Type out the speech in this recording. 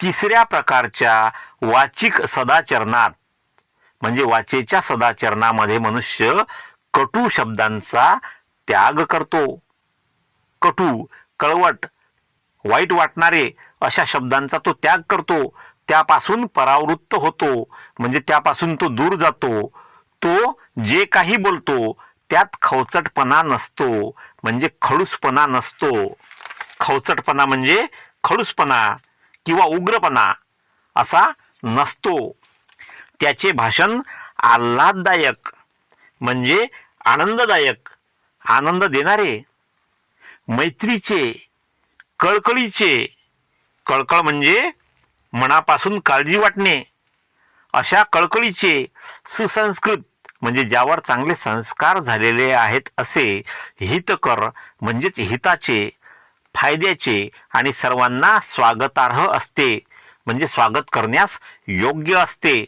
तिसऱ्या प्रकारच्या वाचिक सदाचरणात म्हणजे वाचेच्या सदाचरणामध्ये मनुष्य कटू शब्दांचा त्याग करतो. कटू कळवट वाईट वाटणारे अशा शब्दांचा तो त्याग करतो. त्यापासून परावृत्त होतो म्हणजे त्यापासून तो दूर जातो. तो जे काही बोलतो त्यात खवचटपणा नसतो म्हणजे खडूसपणा नसतो. खवचटपणा म्हणजे खडूसपणा. किंवा उग्रपणा असा नसतो. त्याचे भाषण आल्हाददायक म्हणजे आनंददायक आनंद देणारे मैत्रीचे कळकळीचे कळकळ म्हणजे मनापासून काळजी वाटणे अशा कळकळीचे सुसंस्कृत म्हणजे ज्यावर चांगले संस्कार झालेले आहेत असे हितकर म्हणजेच हिताचे फायद्याचे आणि सर्वांना स्वागतार्ह असते. म्हणजे स्वागत करण्यास योग्य असते.